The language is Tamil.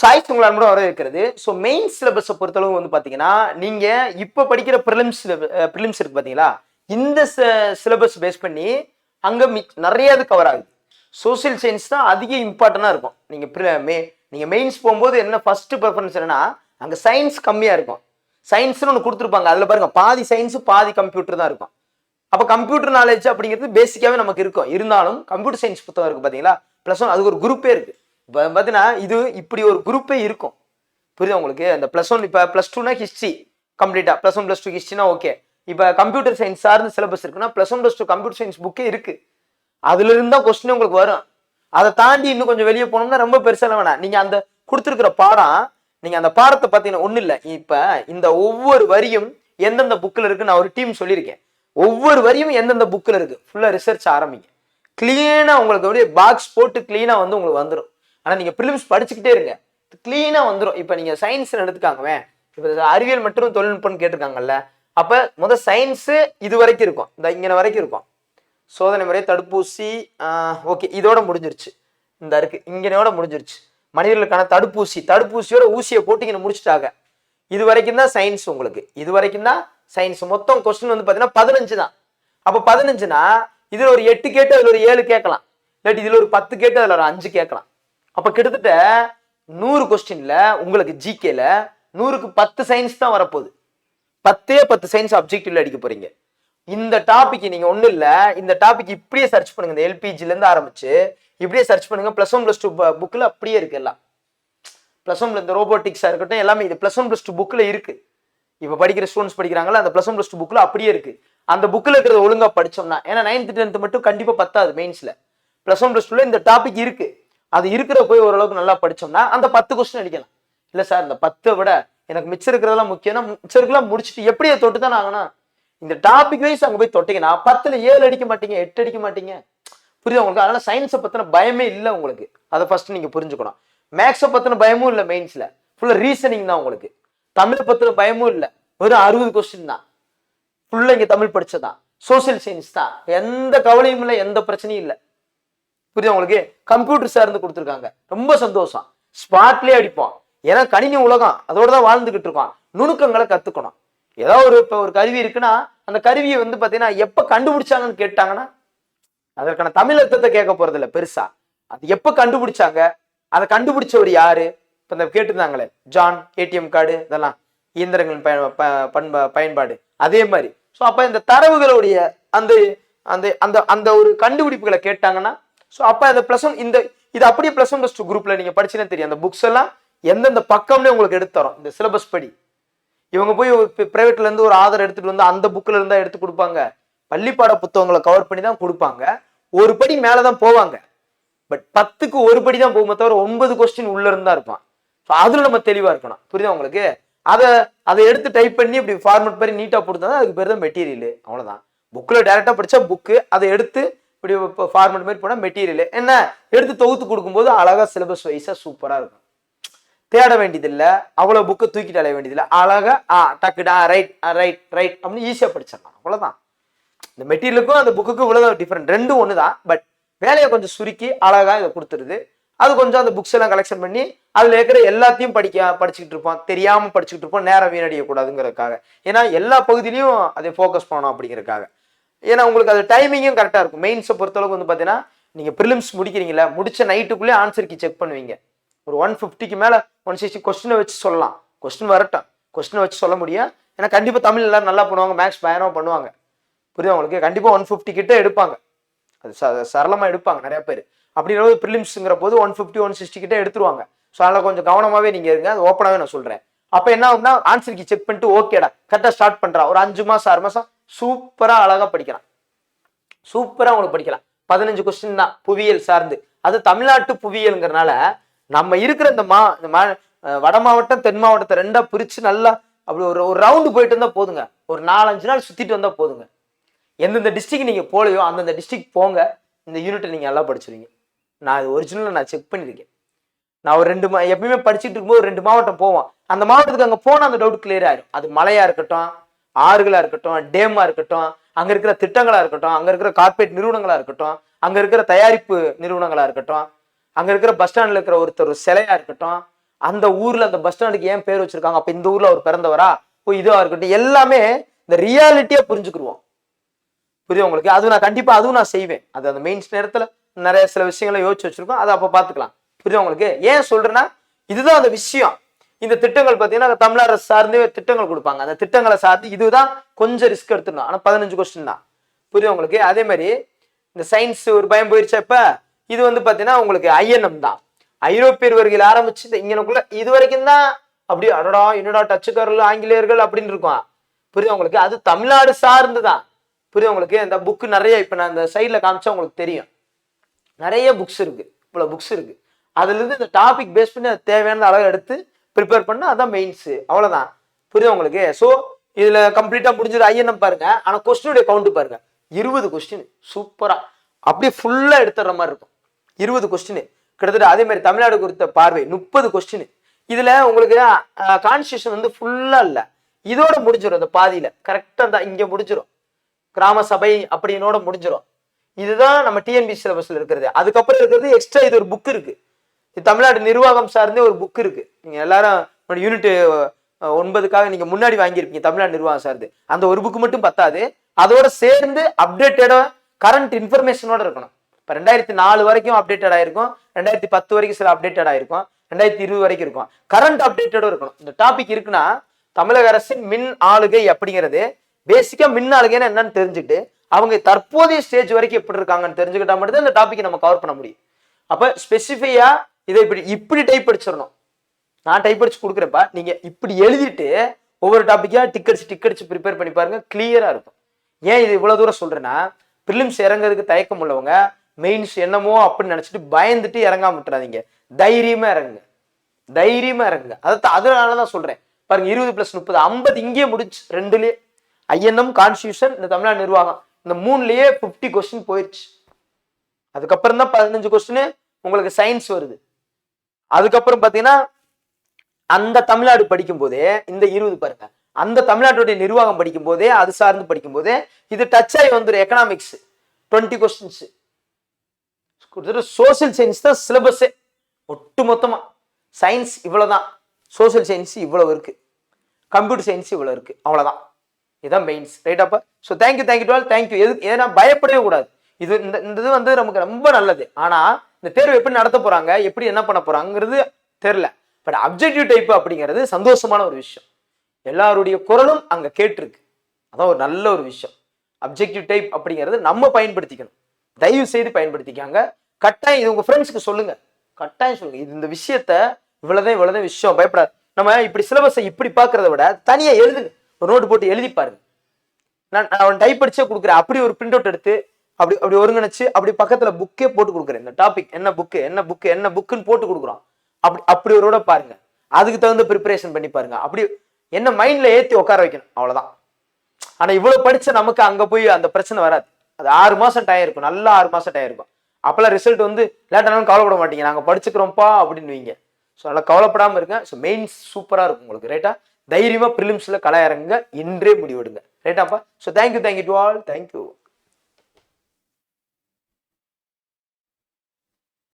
சாய்ஸ் உங்களை அன்புடன் வர இருக்கிறது ஸோ மெயின் சிலபஸை பொறுத்தளவு வந்து பார்த்தீங்கன்னா நீங்கள் இப்போ படிக்கிற ப்ரிலிம்ஸ் ப்ரிலிம்ஸ் இருக்கு பார்த்தீங்களா இந்த சிலபஸ் பேஸ் பண்ணி அங்கே மி நிறைய இது கவர் ஆகுது. சோசியல் சயின்ஸ் தான் அதிக இம்பார்ட்டண்டாக இருக்கும். நீங்கள் மே நீங்கள் மெயின்ஸ் போகும்போது என்ன ஃபஸ்ட்டு ப்ரிஃபரன்ஸ் என்னன்னா அங்கே சயின்ஸ் கம்மியாக இருக்கும். சயின்ஸ்னு ஒன்று கொடுத்துருப்பாங்க. அதில் பாருங்க பாதி சயின்ஸு பாதி கம்ப்யூட்டர் தான் இருக்கும். அப்போ கம்ப்யூட்டர் நாலேஜ் அப்படிங்கிறது பேசிக்காகவே நமக்கு இருக்கும். இருந்தாலும் கம்ப்யூட்டர் சயின்ஸ் புத்தகம் இருக்குது பார்த்தீங்களா ப்ளஸ் ஒன் அதுக்கு ஒரு குரூப்பே இருக்குது இப்போ பார்த்தீங்கன்னா இது இப்படி ஒரு குரூப்பே இருக்கும். புரியுதா உங்களுக்கு? அந்த ப்ளஸ் ஒன் இப்போ ப்ளஸ் டூனா ஹிஸ்ட்ரி கம்ப்ளீட்டா ப்ளஸ் ஒன் ப்ளஸ் டூ ஹிஸ்ட்ரினா ஓகே இப்போ கம்ப்யூட்டர் சயின்ஸ் சார்ந்த சிலபஸ் இருக்குன்னா plus one plus two computer science புக்கே இருக்கு. அதுல இருந்தா கொஸ்டின் உங்களுக்கு வரும். அதை தாண்டி இன்னும் கொஞ்சம் வெளியே போனோம்னா ரொம்ப பெருசாக வேணாம். நீங்க அந்த கொடுத்துருக்குற பாடம் நீங்க அந்த பாடத்தை பார்த்தீங்கன்னா ஒன்றும் இல்லை. இப்போ இந்த ஒவ்வொரு வரியும் எந்தெந்த புக்கில் இருக்கு நான் ஒரு டீம் சொல்லியிருக்கேன். ஒவ்வொரு வரியும் எந்தெந்த புக்கில் இருக்கு? ஃபுல்லாக ரிசர்ச் ஆரம்பிங்க. கிளீனாக உங்களுக்கு அப்படியே பாக்ஸ் போட்டு கிளீனாக வந்து உங்களுக்கு வந்துடும் ஆனால் நீங்கள் ப்ரிலிம்ஸ் படிச்சுக்கிட்டே இருங்க. கிளீனாக வந்துடும் இப்போ நீங்கள் சயின்ஸ் எடுத்துக்காங்கவே இப்போ அறிவியல் மற்றும் தொழில்நுட்பம்னு கேட்டிருக்காங்கல்ல அப்போ முதல் சயின்ஸு இது வரைக்கும் இருக்கும். இந்த இங்கே வரைக்கும் இருக்கும். சோதனை முறை தடுப்பூசி ஓகே இதோட முடிஞ்சிருச்சு. இந்த இருக்கு இங்கனோட முடிஞ்சிருச்சு. மனிதர்களுக்கான தடுப்பூசி தடுப்பூசியோட ஊசியை போட்டு இங்கே முடிச்சிட்டாங்க. இது வரைக்கும் தான் சயின்ஸ் உங்களுக்கு. இது வரைக்கும் தான் சயின்ஸ் மொத்தம் கொஸ்டின் வந்து பார்த்தீங்கன்னா பதினஞ்சு தான். அப்போ பதினஞ்சுனா இதில் ஒரு எட்டு கேட்டு அதில் ஒரு ஏழு கேட்கலாம். இல்லாட்டி இதில் ஒரு பத்து கேட்டு அதில் ஒரு அஞ்சு கேட்கலாம். அப்போ கிட்டத்தட்ட நூறு கொஸ்டின்ல உங்களுக்கு ஜிகேல நூறுக்கு பத்து சயின்ஸ் தான் வரப்போகுது. பத்தே பத்து சயின்ஸ் அப்ஜெக்டிவ்ல அடிக்க போறீங்க. இந்த டாபிக் நீங்க ஒன்றும் இல்ல இந்த டாபிக் இப்படியே சர்ச் பண்ணுங்க. இந்த எல்பிஜில இருந்து ஆரம்பிச்சு இப்படியே சர்ச் பண்ணுங்க. பிளஸ் ஒன் பிளஸ் டூ புக்ல அப்படியே இருக்கு எல்லாம். பிளஸ் ஒன்ல இந்த ரோபோட்டிக்ஸா இருக்கட்டும் எல்லாமே இது பிளஸ் ஒன் பிளஸ் டூ புக்ல இருக்கு. இப்ப படிக்கிற ஸ்டூடெண்ட்ஸ் படிக்கிறாங்களா அந்த பிளஸ் ஒன் பிளஸ் டூ புக்ல அப்படியே இருக்கு. அந்த புக்ல இருக்கிறத ஒழுங்கா படிச்சோம்னா ஏன்னா நைன்த் டென்த் மட்டும் கண்டிப்பா பத்தாது மெயின்ஸ்ல பிளஸ் ஒன் பிளஸ் டூல இந்த டாபிக் இருக்கு. அது இருக்கிற போய் ஓரளவுக்கு நல்லா படிச்சோம்னா அந்த பத்து கொஸ்டின் அடிக்கலாம். இல்லை சார் இந்த பத்தை விட எனக்கு மிச்சம் இருக்கிறதெல்லாம் முக்கியம்னா மிச்சம் இருக்கலாம் முடிச்சுட்டு எப்படி தொட்டு தான் ஆகணும்? இந்த டாபிக் வைஸ் அங்கே போய் தொட்டிங்கன்னா பத்தில் ஏழு அடிக்க மாட்டீங்க எட்டு அடிக்க மாட்டீங்க. புரியுது உங்களுக்கு? அதனால சயின்ஸை பற்றின பயமே இல்லை உங்களுக்கு. அதை ஃபர்ஸ்ட் நீங்கள் புரிஞ்சுக்கணும். மேக்ஸை பற்றின பயமும் இல்லை மெயின்ஸில் ஃபுல்லாக ரீசனிங் தான் உங்களுக்கு. தமிழை பற்றின பயமும் இல்லை. வெறும் அறுபது கொஸ்டின் தான். ஃபுல்லாக இங்கே தமிழ் படித்ததான் சோசியல் சயின்ஸ் தான். எந்த கவலையும் இல்லை எந்த பிரச்சனையும் இல்லை. புரியுது உங்களுக்கு? கம்ப்யூட்டர் சார்ந்து கொடுத்துருக்காங்க. ரொம்ப சந்தோஷம். ஸ்பாட்லயே அடிப்போம் ஏன்னா கணினி உலகம் அதோட தான் வாழ்ந்துகிட்டு இருக்கோம் நுணுக்கங்களை கத்துக்கணும். ஏதோ ஒரு இப்போ ஒரு கருவி இருக்குன்னா அந்த கருவியை வந்து பார்த்தீங்கன்னா எப்போ கண்டுபிடிச்சாங்கன்னு கேட்டாங்கன்னா அதற்கான தமிழ் அர்த்தத்தை கேட்க போறது இல்ல பெருசா. அது எப்போ கண்டுபிடிச்சாங்க? அதை கண்டுபிடிச்சவர் யாரு? இப்போ இந்த கேட்டிருந்தாங்களே ஜான் ஏடிஎம் கார்டு இதெல்லாம் இயந்திரங்களின் பயன் ப- பண்பா பயன்பாடு அதே மாதிரி. ஸோ அப்போ இந்த தரவுகளுடைய அந்த அந்த அந்த அந்த ஒரு கண்டுபிடிப்புகளை கேட்டாங்கன்னா ஸோ அப்போ அதை ப்ளஸ் ஒன் இந்த இது அப்படியே ப்ளஸ் ஒன் ப்ளஸ் டூ குரூப்பில் நீங்கள் படிச்சுனே தெரியும். அந்த புக்ஸ் எல்லாம் எந்தெந்த பக்கம்னே உங்களுக்கு எடுத்து தரோம். இந்த சிலபஸ் படி. இவங்க போய் பிரைவேட்லேருந்து ஒரு ஆதார் எடுத்துகிட்டு வந்து அந்த புக்கில் இருந்தால் எடுத்து கொடுப்பாங்க. பள்ளிப்பாட புத்தகங்களை கவர் பண்ணி தான் கொடுப்பாங்க. ஒரு படி மேலே தான் போவாங்க. பட் பத்துக்கு ஒரு படி தான் போகுமே தவிர ஒன்பது கொஸ்டின் உள்ள இருந்தா இருப்பான். ஸோ அதில் நம்ம தெளிவாக இருக்கணும். புரியுதா உங்களுக்கு? அதை அதை எடுத்து டைப் பண்ணி இப்படி ஃபார்மட் பண்ணி நீட்டாக போட்டு அதுக்கு பேர் தான் மெட்டீரியல் அவ்வளோதான் புக்கில் டேரெக்டாக படித்தா புக்கு அதை எடுத்து இப்படி இப்போ ஃபார்மெட் மாதிரி போனால் மெட்டீரியல் என்ன? எடுத்து தொகுத்து கொடுக்கும்போது அழகாக சிலபஸ் வைஸாக சூப்பராக இருக்கும். தேட வேண்டியதில்லை. அவ்வளோ புக்கை தூக்கிட்டு அலைய வேண்டியதில்லை. அழகாக ஆ டக்குடா ரைட் ரைட் ரைட் அப்படின்னு ஈஸியாக படிச்சிடலாம். அவ்வளோதான் இந்த மெட்டீரியலுக்கும் அந்த புக்குக்கும் இவ்வளோதான் டிஃப்ரெண்ட் ரெண்டும் ஒன்று தான் பட் வேலையை கொஞ்சம் சுருக்கி அழகாக இதை கொடுத்துருது. அது கொஞ்சம் அந்த புக்ஸ் எல்லாம் கலெக்ஷன் பண்ணி அதில் இருக்கிற எல்லாத்தையும் படிக்க படிச்சுக்கிட்டு இருப்போம். தெரியாமல் படிச்சுக்கிட்டு இருப்போம். நேரம் வீணடியக்கூடாதுங்கிறதுக்காக. ஏன்னா எல்லா பகுதியிலையும் அதை ஃபோக்கஸ் பண்ணணும் அப்படிங்கிறதுக்காக. ஏன்னா உங்களுக்கு அது டைமிங்கும் கரெக்டாக இருக்கும். மெயின்ஸை பொறுத்தளவுக்கு வந்து பார்த்தீங்கன்னா நீங்கள் ப்ரிலிம்ஸ் முடிக்கிறீங்களா முடிச்ச நைட்டுக்குள்ளே ஆன்சர் செக் பண்ணுவீங்க. ஒரு ஒன் ஃபிஃப்டிக்கு மேலே ஒன் சிக்ஸ்டி கொஸ்டினை வச்சு சொல்லலாம். கொஸ்டின் வரட்டும். கொஸ்டினை வச்சு சொல்ல முடியும். ஏன்னா கண்டிப்பாக தமிழ் எல்லாரும் நல்லா பண்ணுவாங்க. மேக்ஸ் பயணம் பண்ணுவாங்க. புரியுது உங்களுக்கு? கண்டிப்பாக ஒன் ஃபிஃப்டி கிட்டே எடுப்பாங்க. அது ச சரளமாக எடுப்பாங்க நிறையா பேர். அப்படிங்கிற ப்ரிலிம்ஸுங்கிற போது ஒன் ஃபிஃப்டி ஒன் சிக்ஸ்டி கிட்டே எடுத்துருவாங்க. ஸோ அதில் கொஞ்சம் கவனமாகவே நீங்கள் இருங்க. அது ஓப்பனாகவே நான் சொல்கிறேன் அப்போ என்ன ஆகும்னா ஆன்சருக்கு செக் பண்ணிட்டு ஓகேடா கரெக்டாக ஸ்டார்ட் பண்ணுறான் ஒரு அஞ்சு மாதம் ஆறு மாதம் சூப்பராக அழகாக படிக்கலாம். சூப்பராக உங்களுக்கு படிக்கலாம். பதினஞ்சு கொஸ்டின் தான் புவியியல் சார்ந்து. அது தமிழ்நாட்டு புவியியலுங்கிறனால நம்ம இருக்கிற இந்த மா இந்த மா வட மாவட்டம் தென் மாவட்டத்தை ரெண்டா பிரித்து நல்லா அப்படி ஒரு ஒரு ரவுண்டு போயிட்டு இருந்தால் போதுங்க. ஒரு நாலஞ்சு நாள் சுற்றிட்டு வந்தால் போதுங்க. எந்தெந்த டிஸ்ட்ரிக் நீங்கள் போலையோ அந்தந்த டிஸ்ட்ரிக் போங்க. இந்த யூனிட்டை நீங்கள் நல்லா படிச்சிருவீங்க. நான் இது ஒரிஜினலாக நான் செக் பண்ணியிருக்கேன் நான் ஒரு ரெண்டு மா எப்பயுமே படிச்சுட்டு இருக்கும்போது ரெண்டு மாவட்டம் போவோம். அந்த மாவட்டத்துக்கு அங்கே போனால் அந்த டவுட் கிளியர் ஆயிடும் அது மலையாக இருக்கட்டும் ஆறுகளாக இருக்கட்டும் டேமாக இருக்கட்டும் அங்கே இருக்கிற திட்டங்களாக இருக்கட்டும் அங்கே இருக்கிற கார்ப்பரேட் நிறுவனங்களாக இருக்கட்டும் அங்கே இருக்கிற தயாரிப்பு நிறுவனங்களாக இருக்கட்டும் அங்கே இருக்கிற பஸ் ஸ்டாண்டில் இருக்கிற ஒருத்தர் சிலையாக இருக்கட்டும் அந்த ஊரில் அந்த பஸ் ஸ்டாண்டுக்கு ஏன் பேர் வச்சிருக்காங்க? அப்போ இந்த ஊரில் அவர் பிறந்தவரா? ஓ இதுவாக இருக்கட்டும். எல்லாமே இந்த ரியாலிட்டியாக புரிஞ்சுக்கிடுவோம் புரியுது உங்களுக்கு? அது நான் கண்டிப்பாக அதுவும் நான் செய்வேன். அது அந்த மெயின்ஸ் நேரத்தில் நிறைய சில விஷயங்களை யோசிச்சு வச்சிருக்கோம். அதை அப்போ பார்த்துக்கலாம். புரியுது உங்களுக்கு? ஏன் சொல்கிறேன்னா இதுதான் அந்த விஷயம். இந்த திட்டங்கள் பார்த்தீங்கன்னா தமிழ் அரசு சார்ந்தே திட்டங்கள் கொடுப்பாங்க. அந்த திட்டங்களை சார்ந்து இதுதான் கொஞ்சம் ரிஸ்க் எடுத்துடணும். ஆனால் பதினஞ்சு கொஸ்டின் தான். புரியுது உங்களுக்கு? அதே மாதிரி இந்த சயின்ஸ் ஒரு பயம் போயிருச்சா இது வந்து பார்த்தீங்கன்னா உங்களுக்கு ஐஎன்எம் தான். ஐரோப்பியர் வருகையில் ஆரம்பிச்சு இந்த இங்கனக்குள்ள இது வரைக்கும் தான் அப்படி அடடா என்னடா டச்சுக்காரர்கள் ஆங்கிலேயர்கள் அப்படின்னு இருக்கும். புரியுது உங்களுக்கு? அது தமிழ்நாடு சார்ந்து தான். புரியுது உங்களுக்கு? இந்த புக்கு நிறைய இப்போ நான் இந்த சைடில் காமிச்சா உங்களுக்கு தெரியும். நிறைய புக்ஸ் இருக்கு. இவ்வளோ புக்ஸ் இருக்கு. அதுலேருந்து இந்த டாபிக் பேஸ் பண்ணி அது தேவையான அளவு எடுத்து ப்ரிப்பேர் பண்ண அதான் மெயின்ஸ் அவ்வளவுதான். புரியுது உங்களுக்கு? ஸோ இதுல கம்ப்ளீட்டா முடிஞ்சது ஐஎன்எம் பாருங்க. ஆனா கொஸ்டினுடைய கவுண்ட் பாருங்க. இருபது கொஸ்டின் சூப்பரா அப்படியே ஃபுல்லா எடுத்துடுற மாதிரி இருக்கும். இருபது கொஸ்டின் கிட்டத்தட்ட அதே மாதிரி தமிழ்நாடு குறித்த பார்வை முப்பது கொஸ்டின் இதுல உங்களுக்கு கான்ஸ்டியூஷன் வந்து ஃபுல்லா இல்ல. இதோட முடிஞ்சிடும் இந்த பாதியில. கரெக்டா தான் இங்க முடிஞ்சிடும் கிராம சபை அப்படின்னோட முடிஞ்சிடும் இதுதான் நம்ம டிஎன்பி சிலபஸ்ல இருக்கிறது. அதுக்கப்புறம் இருக்கிறது எக்ஸ்ட்ரா இது ஒரு புக் இருக்குது தமிழ்நாடு நிர்வாகம் சார்ந்தே ஒரு புக் இருக்கு. நீங்க எல்லாரும் யூனிட் ஒன்பதுக்காக நீங்க முன்னாடி வாங்கியிருப்பீங்க தமிழ்நாடு நிர்வாகம் சார்ந்து. அந்த ஒரு புக்கு மட்டும் பத்தாது. அதோட சேர்ந்து அப்டேட்டடா கரண்ட் இன்ஃபர்மேஷனோட இருக்கணும். இப்போ ரெண்டாயிரத்தி நாலு வரைக்கும் அப்டேட்டட் ஆயிருக்கும். ரெண்டாயிரத்தி பத்து வரைக்கும் சில அப்டேட்டட் ஆயிருக்கும். ரெண்டாயிரத்தி இருபது வரைக்கும் இருக்கும். கரண்ட் அப்டேட்டடும் இருக்கணும். இந்த டாபிக் இருக்குன்னா தமிழக அரசின் மின் ஆளுகை அப்படிங்கிறது பேசிக்கா மின் ஆளுகைன்னு என்னன்னு தெரிஞ்சுட்டு அவங்க தற்போதைய ஸ்டேஜ் வரைக்கும் எப்படி இருக்காங்கன்னு தெரிஞ்சுக்கிட்டா மட்டும் இந்த டாபிக் நம்ம கவர் பண்ண முடியும். அப்போ ஸ்பெசிஃபையா இதை இப்படி இப்படி டைப் அடிச்சிடணும். நான் டைப் அடிச்சு கொடுக்குறப்ப நீங்க இப்படி எழுதிட்டு ஒவ்வொரு டாப்பிக்கா டிக் அடிச்சு டிக் அடிச்சு ப்ரிப்பேர் பண்ணி பாருங்க கிளியரா இருக்கும். ஏன் இது இவ்வளவு தூரம் சொல்றேன்னா ப்ரிலிம்ஸ் இறங்குறதுக்கு தயக்கம் உள்ளவங்க மெயின்ஸ் என்னமோ அப்படின்னு நினைச்சிட்டு பயந்துட்டு இறங்காம விட்டுறாதீங்க. தைரியமா இறங்குங்க. தைரியமா இறங்குங்க. அதை அதனாலதான் சொல்றேன். பாருங்க இருபது பிளஸ் முப்பது ஐம்பது இங்கேயே முடிச்சு ரெண்டுலயே. ஐஎன்எம் கான்ஸ்டியூஷன் இந்த தமிழ்நாடு நிர்வாகம். இந்த மூணுலயே பிப்டி கொஸ்டின் போயிடுச்சு அதுக்கப்புறம் தான் பதினஞ்சு கொஸ்டின் உங்களுக்கு சயின்ஸ் வருது. அதுக்கப்புறம் பாத்தீங்கன்னா அந்த தமிழ்நாடு படிக்கும் போதே இந்த இருபது பாருங்க அந்த தமிழ்நாட்டுடைய நிர்வாகம் படிக்கும் போதே அது சார்ந்து படிக்கும் போதே இது டச் ஆகி வந்துடும் economics twenty questions social science தான் சிலபஸே ஒட்டு மொத்தமா சயின்ஸ் இவ்வளவுதான். சோசியல் சயின்ஸ் இவ்வளவு இருக்கு. கம்ப்யூட்டர் சயின்ஸ் இவ்வளவு இருக்கு. அவ்வளவுதான். இதுதான் mains ரைட்டாப்பா so thank you thank you to all thank you எது ஏன்னா பயப்படவே கூடாது. இது இந்த இந்த இது வந்து நமக்கு ரொம்ப நல்லது. ஆனா இந்த தேர்வு எப்படி நடத்த போறாங்க எப்படி என்ன பண்ண போறாங்கிறது தெரில பட் அப்ஜெக்டிவ் டைப் அப்படிங்கிறது சந்தோஷமான ஒரு விஷயம். எல்லாருடைய குரலும் அங்க கேட்டிருக்கு. அதான் ஒரு நல்ல ஒரு விஷயம். அப்ஜெக்டிவ் டைப் அப்படிங்கிறது நம்ம பயன்படுத்திக்கணும். தயவு செய்து பயன்படுத்திக்காங்க. கட்டாயம் இது உங்க ஃப்ரெண்ட்ஸ்க்கு சொல்லுங்க. கட்டாயம் சொல்லுங்க. இது இந்த விஷயத்த இவ்வளவுதான் இவ்வளவுதான் விஷயம். பயப்படாது. நம்ம இப்படி சிலபஸை இப்படி பார்க்கறத விட தனியா எழுதுங்க. ஒரு நோட்டு போட்டு எழுதி பாருங்க. நான் அவன் டைப் அடிச்சே கொடுக்குறேன். அப்படி ஒரு பிரிண்ட் அவுட் எடுத்து அப்படி அப்படி ஒருங்கிணைச்சு அப்படி பக்கத்துல புக்கே போட்டு கொடுக்குறேன். இந்த டாபிக் என்ன புக்கு என்ன புக்கு என்ன புக்குன்னு போட்டு கொடுக்குறோம். அப்படி அப்படி ஒரு பாருங்க. அதுக்கு தகுந்த ப்ரிப்பரேஷன் பண்ணி பாருங்க. அப்படி என்ன மைண்ட்ல ஏத்தி உட்கார வைக்கணும். அவ்வளவுதான். ஆனா இவ்வளவு படிச்ச நமக்கு அங்க போய் அந்த பிரச்சனை வராது. அது ஆறு மாசம் டயம் இருக்கும். நல்லா ஆறு மாசம் டயம் இருக்கும். அப்பெல்லாம் ரிசல்ட் வந்து லேட்டானாலும் கவலைப்பட மாட்டீங்க. நாங்க படிச்சுக்கிறோம்ப்பா அப்படின்னு வைங்க. ஸோ நல்லா கவலைப்படாம இருங்க. ஸோ மெயின் சூப்பரா இருக்கும் உங்களுக்கு. ரைட்டா தைரியமா ப்ரிலிம்ஸ்ல களை இறங்குங்க. இன்றே முடிவெடுங்க. ரைட்டாப்பா so thank you thank you to all thank you